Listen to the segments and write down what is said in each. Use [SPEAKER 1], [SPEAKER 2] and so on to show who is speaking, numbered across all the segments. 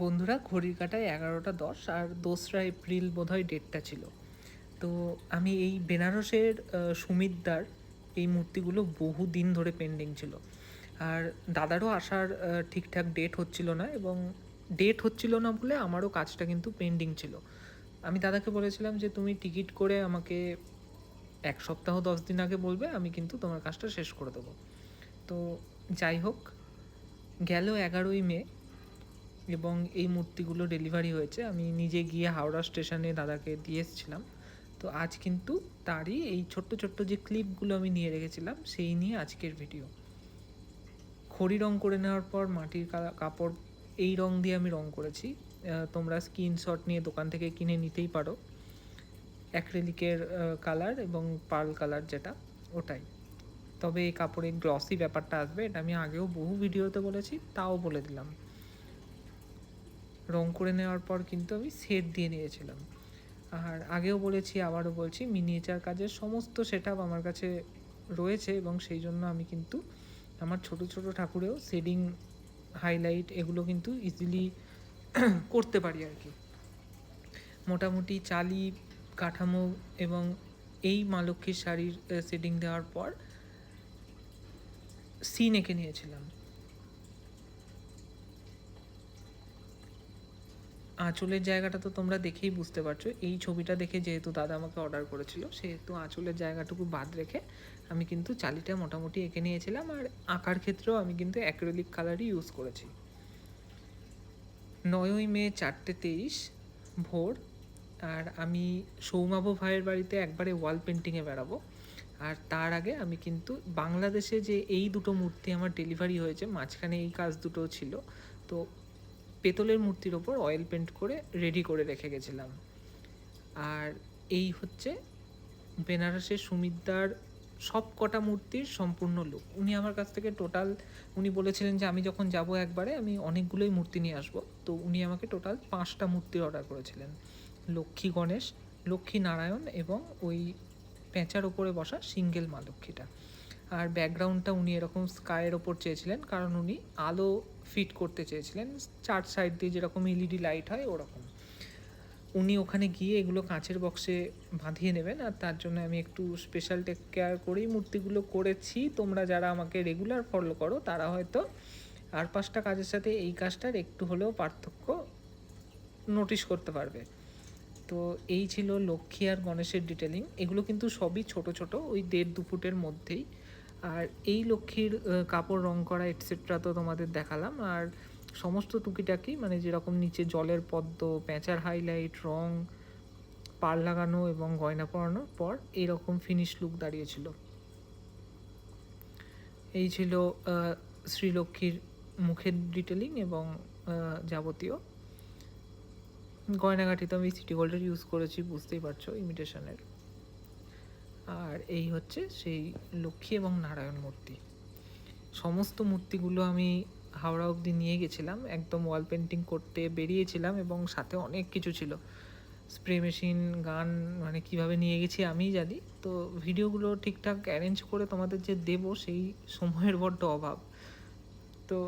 [SPEAKER 1] বন্ধুরা, ঘড়ির কাটায় এগারোটা দশ আর দোসরা এপ্রিল বোধহয় ডেটটা ছিল। তো আমি এই বেনারসের সুমিতদার, এই মূর্তিগুলো বহু দিন ধরে পেন্ডিং ছিল। আর দাদারও আসার ঠিকঠাক ডেট হচ্ছিল না এবং ডেট হচ্ছিল না বলে আমারও কাজটা কিন্তু পেন্ডিং ছিল। আমি দাদাকে বলেছিলাম যে, তুমি টিকিট করে আমাকে এক সপ্তাহ, দশ দিন আগে বলবে, আমি কিন্তু তোমার কাজটা শেষ করে দেবো। তো যাই হোক, গেল এগারোই মে এবং এই মূর্তিগুলো ডেলিভারি হয়েছে। আমি নিজে গিয়ে হাওড়া স্টেশনে দাদাকে দিয়ে এসেছিলাম। তো আজ কিন্তু তারই এই ছোট্ট ছোট্ট যে ক্লিপগুলো আমি নিয়ে রেখেছিলাম, সেই নিয়ে আজকের ভিডিও খড়ি রং করে নেওয়ার পর মাটির কাপড় এই রং দিয়ে আমি রং করেছি। তোমরা স্ক্রিনশট নিয়ে দোকান থেকে কিনে নিতেই পারো। অ্যাক্রেলিকের কালার এবং পার্ল কালার যেটা, ওটাই। তবে এই কাপড়ে গ্লসি ব্যাপারটা আসবে, এটা আমি আগেও বহু ভিডিওতে বলেছি, তাও বলে দিলাম। রং করে নেওয়ার পর কিন্তু আমি সেট দিয়ে নিয়েছিলাম। আর আগেও বলেছি, আবারও বলছি মিনিয়েচার কাজের সমস্ত সেট আমার কাছে রয়েছে এবং সেই জন্য আমি কিন্তু আমার ছোট ছোট ঠাকুরেও শেডিং হাইলাইট এগুলো কিন্তু ইজিলি করতে পারি আর কি। মোটামুটি চালি, কাঠামো এবং এই মা লক্ষ্মীর শাড়ির শেডিং দেওয়ার পর সিন এঁকে নিয়েছিলাম। আঁচলের জায়গাটা তো তোমরা দেখেই বুঝতে পারছ। এই ছবিটা দেখে যেহেতু দাদা আমাকে অর্ডার করেছিল, সেহেতু আঁচলের জায়গাটুকু বাদ রেখে আমি কিন্তু চালিটা মোটামুটি এঁকে নিয়েছিলাম আর আঁকার ক্ষেত্রেও আমি কিন্তু অ্যাক্রেলিক কালারই ইউজ করেছি। নয়ই মে চারটে তেইশ ভোর আর আমি সৌমাভ ভাইয়ের বাড়িতে একবারে ওয়াল পেন্টিংয়ে বেরাবো আর তার আগে আমি কিন্তু বাংলাদেশে যে এই দুটো মূর্তি আমার ডেলিভারি হয়েছে, মাঝখানে এই কাজ দুটো ছিল। তো পেতলের মূর্তির ওপর অয়েল পেন্ট করে রেডি করে রেখে গেছিলাম। আর এই হচ্ছে বেনারসের সুমিতদার সব কটা মূর্তির সম্পূর্ণ লুক উনি আমার কাছ থেকে টোটাল উনি বলেছিলেন যে আমি যখন যাব একবারে, আমি অনেকগুলোই মূর্তি নিয়ে আসব। তো উনি আমাকে টোটাল পাঁচটা মূর্তির অর্ডার করেছিলেন। লক্ষ্মী গণেশ, লক্ষ্মী নারায়ণ এবং ওই পেঁচার ওপরে বসা সিঙ্গেল মা লক্ষ্মীটা। আর ব্যাকগ্রাউন্ডটা উনি এরকম স্কাইয়ের ওপর চেয়েছিলেন, কারণ উনি আলো ফিট করতে চেয়েছিলেন। চার সাইড দিয়ে যেরকম এলইডি লাইট হয়, ওরকম। উনি ওখানে গিয়ে এগুলো কাঁচের বক্সে বাঁধিয়ে নেবেন আর তার জন্য আমি একটু স্পেশাল টেক কেয়ার করেই মূর্তিগুলো করেছি, তোমরা যারা আমাকে রেগুলার ফলো করো, তারা হয়তো আর পাঁচটা কাজের সাথে এই কাজটার একটু হলেও পার্থক্য নোটিশ করতে পারবে। তো এই ছিল লক্ষ্মী আর গণেশের ডিটেলিং এগুলো কিন্তু সবই ছোট ছোট, ওই দেড় দু ফুটের মধ্যেই। আর এই লক্ষ্মীর কাপড় রং করা এটসেট্রা তো তোমাদের দেখালাম। আর সমস্ত টুকিটাকি মানে যেরকম নিচে জলের পদ্ম প্যাঁচার হাইলাইট রং পার লাগানো এবং গয়না পরানোর পর এরকম ফিনিশ লুক দাঁড়িয়েছিল। এই ছিল শ্রীলক্ষ্মীর মুখের ডিটেলিং এবং যাবতীয়। গয়নাগাটি তো আমি সিটি গোল্ডের ইউজ করেছি, বুঝতেই পারছ ইমিটেশনের আর এই হচ্ছে সেই লক্ষ্মী এবং নারায়ণ মূর্তি। সমস্ত মূর্তিগুলো আমি হাওড়া অবধি নিয়ে গেছিলাম, একদম ওয়াল পেন্টিং করতে বেরিয়েছিলাম এবং সাথে অনেক কিছু ছিল। স্প্রে মেশিন গান মানে কীভাবে নিয়ে গেছি আমিই জানি। তো ভিডিওগুলো ঠিকঠাক অ্যারেঞ্জ করে তোমাদের যে দেবো সেই সময়ের বড্ড অভাব। তো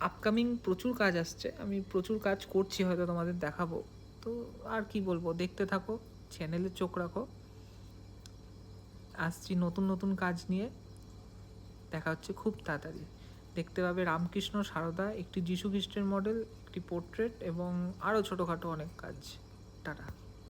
[SPEAKER 1] আপকামিং প্রচুর কাজ আসছে, আমি প্রচুর কাজ করছি হয়তো তোমাদের দেখাবো। তো আর কি বলব, দেখতে থাকো চ্যানেলে চোখ রাখো। আসছি নতুন নতুন কাজ নিয়ে। দেখা হচ্ছে খুব তাড়াতাড়ি। দেখতে পাবে রামকৃষ্ণ, সারদা, একটি যীশু খ্রিস্টের মডেল, একটি পোর্ট্রেট এবং আরও ছোটোখাটো অনেক কাজ। টাটা।